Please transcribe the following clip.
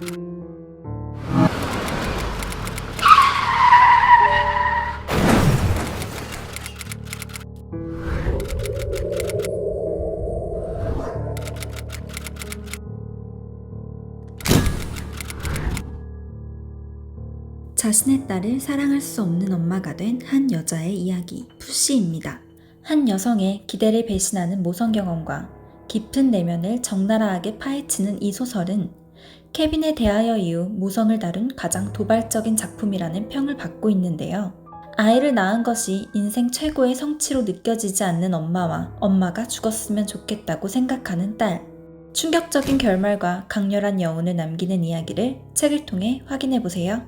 자신의 딸을 사랑할 수 없는 엄마가 된 한 여자의 이야기, 푸시입니다. 한 여성의 기대를 배신하는 모성 경험과 깊은 내면을 적나라하게 파헤치는 이 소설은 케빈에 대하여 이후 모성을 다룬 가장 도발적인 작품이라는 평을 받고 있는데요. 아이를 낳은 것이 인생 최고의 성취로 느껴지지 않는 엄마와 엄마가 죽었으면 좋겠다고 생각하는 딸. 충격적인 결말과 강렬한 여운을 남기는 이야기를 책을 통해 확인해 보세요.